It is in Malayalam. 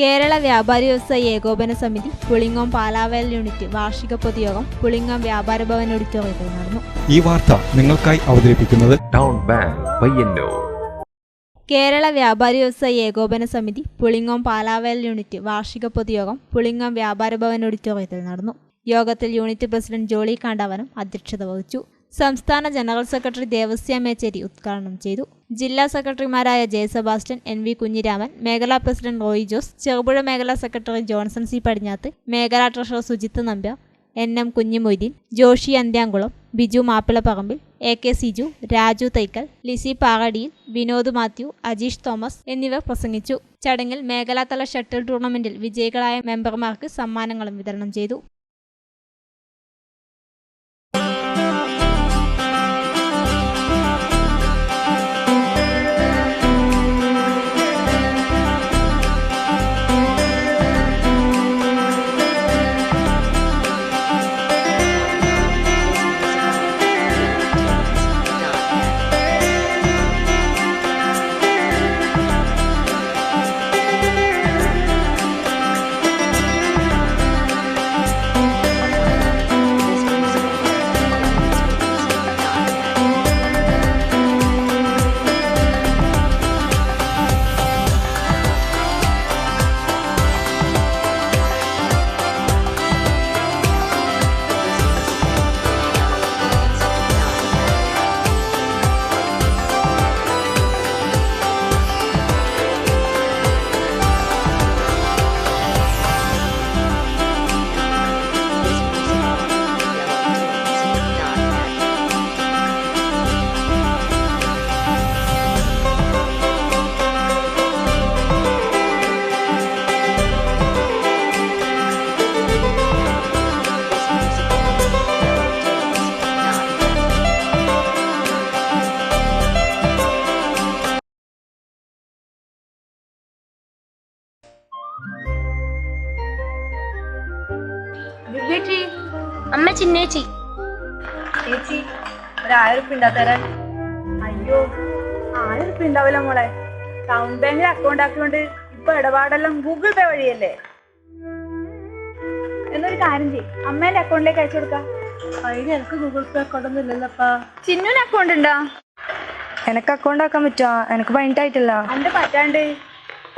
കേരള വ്യാപാരി വ്യവസായി ഏകോപന സമിതി പുളിങ്ങോം പാലാവേൽ യൂണിറ്റ് വാർഷിക പൊതുയോഗം പുളിങ്ങോം വ്യാപാര ഭവൻ ഓഡിറ്റോറിയത്തിൽ നടന്നു. ഈ വാർത്ത നിങ്ങൾക്കായി അവതരിപ്പിക്കുന്നത് ടൗൺ ബാങ്ക് പയ്യന്നൂർ. കേരള വ്യാപാരി വ്യവസായി ഏകോപന സമിതി പുളിങ്ങോം പാലാവേൽ യൂണിറ്റ് വാർഷിക പൊതുയോഗം പുളിങ്ങോം വ്യാപാര ഭവൻ ഓഡിറ്റോറിയത്തിൽ നടന്നു. യോഗത്തിൽ യൂണിറ്റ് പ്രസിഡന്റ് ജോളി കാണ്ടാവനം അധ്യക്ഷത വഹിച്ചു. സംസ്ഥാന ജനറൽ സെക്രട്ടറി ദേവസ്യ മേച്ചേരി ഉദ്ഘാടനം ചെയ്തു. ജില്ലാ സെക്രട്ടറിമാരായ J Sebastian N V Kunhiraman മേഖലാ പ്രസിഡന്റ് റോയി ജോസ് ചെറുപുഴ മേഖലാ സെക്രട്ടറി ജോൺസൺ സി പടിഞ്ഞാത്ത് മേഖലാ treasurer Sujith Nambiar N M Kunhimoideen Joshi Anthyamkulam Biju Mappilaparambil A K Siju Raju Thaikkal Lizzy Paradiyil Vinod Mathew Ajeesh Thomas എന്നിവർ പ്രസംഗിച്ചു. ചടങ്ങിൽ മേഖലാതല ഷട്ടിൽ ടൂർണമെന്റിൽ വിജയികളായ മെമ്പർമാർക്ക് സമ്മാനങ്ങളും വിതരണം ചെയ്തു. ദിവ്യേച്ചി അമ്മ ചിന്നേച്ചി ചേച്ചി ഒരു ആയിരം ഉണ്ടാ തരാൻ അയ്യോ ആയിരം ഉറുപ്പ ഉണ്ടാവില്ല മോളെ ടൗൺ ബാങ്കിൽ അക്കൗണ്ട് ആക്കിയോണ്ട് ഇപ്പൊ ഇടപാടെല്ലാം ഗൂഗിൾ പേ വഴിയല്ലേ? എന്നൊരു കാര്യം ചെയ്യും. അമ്മേന്റെ അക്കൗണ്ടിലേക്ക് അയച്ചു കൊടുക്കാം. അതിന് എനിക്ക് ഗൂഗിൾ പേ അക്കൗണ്ട് ഒന്നും ഇല്ലല്ലപ്പാ ചിന്നുന് അക്കൗണ്ട് ഉണ്ടോ? എനക്ക് അക്കൗണ്ട് ആക്കാൻ പറ്റുമോ എനിക്ക് പതിനെട്ടായിട്ടില്ല എന്റെ പറ്റാണ്ട്.